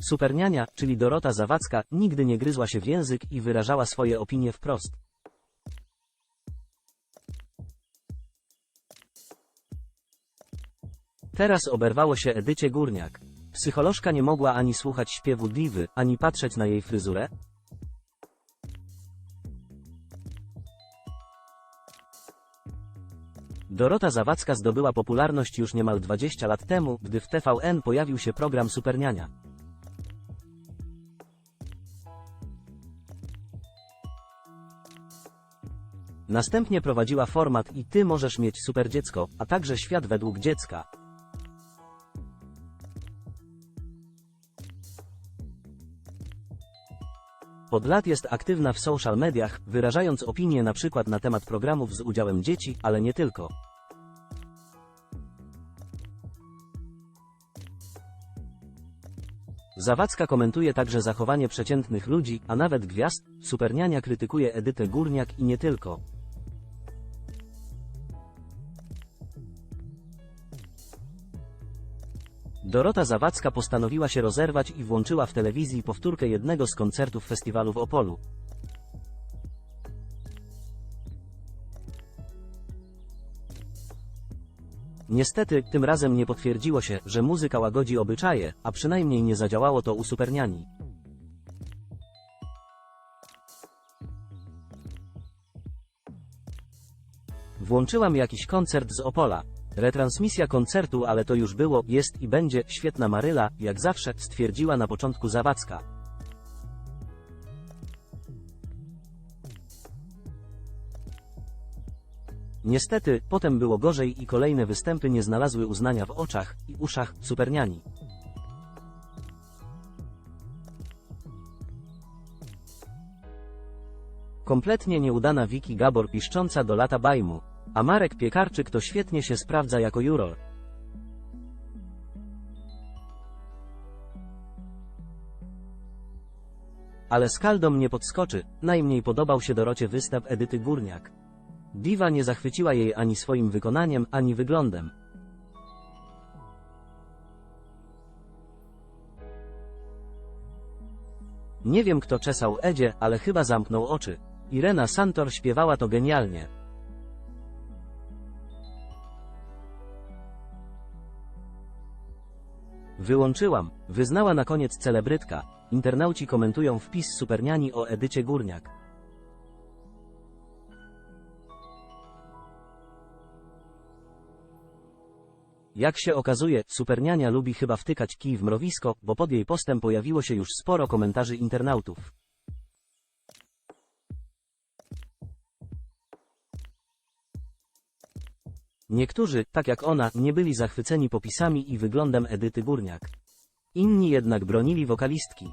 Superniania, czyli Dorota Zawadzka, nigdy nie gryzła się w język i wyrażała swoje opinie wprost. Teraz oberwało się Edycie Górniak. Psycholożka nie mogła ani słuchać śpiewu diwy, ani patrzeć na jej fryzurę. Dorota Zawadzka zdobyła popularność już niemal 20 lat temu, gdy w TVN pojawił się program Superniania. Następnie prowadziła format i ty możesz mieć super dziecko, a także świat według dziecka. Od lat jest aktywna w social mediach, wyrażając opinie na przykład na temat programów z udziałem dzieci, ale nie tylko. Zawadzka komentuje także zachowanie przeciętnych ludzi, a nawet gwiazd. Superniania krytykuje Edytę Górniak i nie tylko. Dorota Zawadzka postanowiła się rozerwać i włączyła w telewizji powtórkę jednego z koncertów festiwalu w Opolu. Niestety, tym razem nie potwierdziło się, że muzyka łagodzi obyczaje, a przynajmniej nie zadziałało to u Superniani. Włączyłam jakiś koncert z Opola. Retransmisja koncertu, ale to już było, jest i będzie, świetna Maryla, jak zawsze, stwierdziła na początku Zawadzka. Niestety, potem było gorzej i kolejne występy nie znalazły uznania w oczach i uszach superniani. Kompletnie nieudana Wiki Gabor piszcząca do lata bajmu, a Marek Piekarczyk to świetnie się sprawdza jako juror. Ale Skaldom nie podskoczy, najmniej podobał się Dorocie występ Edyty Górniak. Diva nie zachwyciła jej ani swoim wykonaniem, ani wyglądem. Nie wiem kto czesał Edzie, ale chyba zamknął oczy. Irena Santor śpiewała to genialnie. Wyłączyłam, wyznała na koniec celebrytka. Internauci komentują wpis Superniani o Edycie Górniak. Jak się okazuje, Superniania lubi chyba wtykać kij w mrowisko, bo pod jej postem pojawiło się już sporo komentarzy internautów. Niektórzy, tak jak ona, nie byli zachwyceni popisami i wyglądem Edyty Górniak. Inni jednak bronili wokalistki.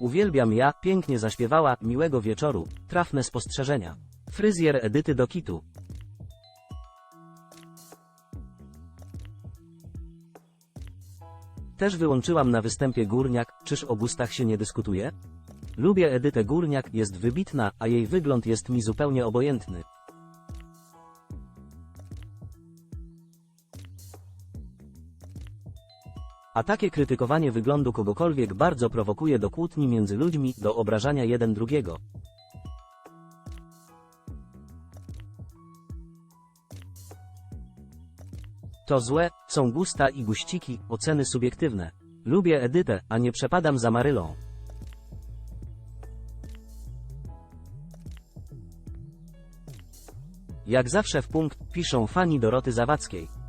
Uwielbiam ja, pięknie zaśpiewała, miłego wieczoru, trafne spostrzeżenia. Fryzjer Edyty do kitu. Też wyłączyłam na występie Górniak, czyż o gustach się nie dyskutuje? Lubię Edytę Górniak, jest wybitna, a jej wygląd jest mi zupełnie obojętny. A takie krytykowanie wyglądu kogokolwiek bardzo prowokuje do kłótni między ludźmi, do obrażania jeden drugiego. To złe, są gusta i guściki, oceny subiektywne. Lubię Edytę, a nie przepadam za Marylą. Jak zawsze w punkt, piszą fani Doroty Zawadzkiej.